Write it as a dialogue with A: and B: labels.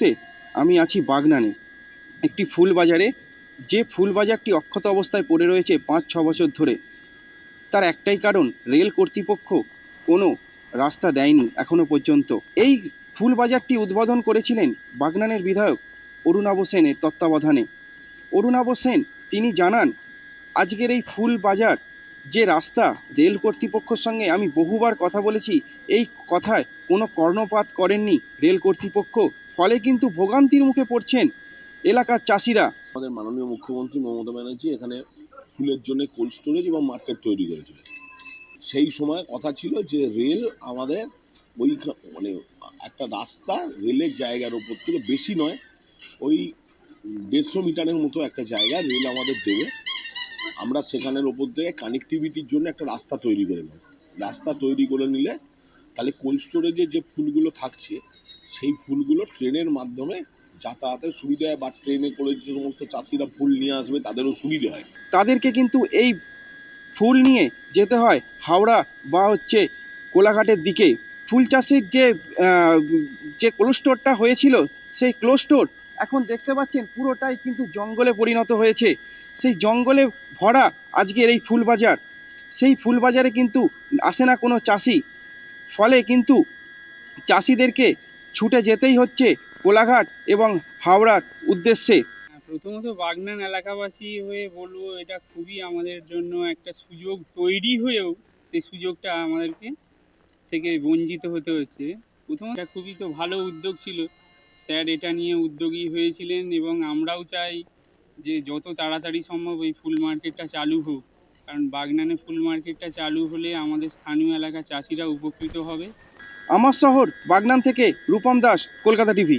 A: মুহূর্তে আমি আছি বাগনানে। একটি ফুল বাজারে যে ফুল বাজারটি অক্ষত অবস্থায় পড়ে রয়েছে পাঁচ, ছ বছর ধরে, তার একটাই কারণ, রেল কর্তৃপক্ষ কোনো রাস্তা দেয়নি এখনও পর্যন্ত। এই ফুল বাজারটি উদ্বোধন করেছিলেন বাগনানের বিধায়ক অরুণাব সেনের তত্ত্বাবধানে। অরুণাব সেন, তিনি জানান, আজকের এই ফুল বাজার যে রাস্তা, রেল কর্তৃপক্ষের সঙ্গে আমি বহুবার কথা বলেছি, এই কথায় কোনো কর্ণপাত করেননি রেল কর্তৃপক্ষ। ফলে কিন্তু ভোগান্তির মুখে পড়ছেন এলাকার চাষিরা।
B: আমাদের মাননীয় মুখ্যমন্ত্রী মমতা ব্যানার্জি এখানে ফুলের জন্য কোল্ড স্টোরেজ এবং মার্কেট তৈরি করেছিল সেই সময় কথা ছিল যে রেল আমাদের ওই মানে একটা রাস্তা রেলের জায়গার ওপর থেকে বেশি নয়, ওই দেড়শো মিটারের মতো একটা জায়গা রেল আমাদের দেবে। আমরা সেখানের ওপর থেকে কানেক্টিভিটির জন্য একটা রাস্তা তৈরি করে নেব। রাস্তা তৈরি করে নিলে তাহলে কোল্ড স্টোরেজে যে ফুলগুলো থাকছে সেই ফুলগুলো ট্রেনের মাধ্যমে যাতায়াতের সুবিধা হয় বা ট্রেনে করে যে সমস্ত চাষিরা ফুল নিয়ে আসবে তাদেরও সুবিধা হয়।
A: তাদেরকে কিন্তু এই ফুল নিয়ে যেতে হয় হাওড়া বা হচ্ছে কোলাঘাটের দিকে। ফুল চাষের যে যে ক্লোজ স্টোরটা হয়েছিল, সেই ক্লোজ স্টোর এখন দেখতে পাচ্ছেন পুরোটাই কিন্তু জঙ্গলে পরিণত হয়েছে। সেই জঙ্গলে ভরা আজকের এই ফুল বাজার। সেই ফুল বাজারে কিন্তু আসে না কোনো চাষি। ফলে কিন্তু চাষিদেরকে ছুটে যেতেই হচ্ছে কোলাঘাট এবং হাওড়ার উদ্দেশ্যে।
C: হ্যাঁ, প্রথমত বাগনান এলাকাবাসী হয়ে বলব এটা খুবই আমাদের জন্য একটা সুযোগ তৈরি হয়েও সেই সুযোগটা আমাদেরকে থেকে বঞ্চিত হতে হচ্ছে। প্রথমত এটা খুবই তো ভালো উদ্যোগ ছিল। স্যার এটা নিয়ে উদ্যোগী হয়েছিলেন এবং আমরাও চাই যে যত তাড়াতাড়ি সম্ভব এই ফুল মার্কেটটা চালু হোক। কারণ বাগনানে ফুল মার্কেটটা চালু হলে আমাদের স্থানীয় এলাকার চাষিরা উপকৃত হবে।
A: আমার শহর বাগনান থেকে রূপম দাস কলকাতা টিভি।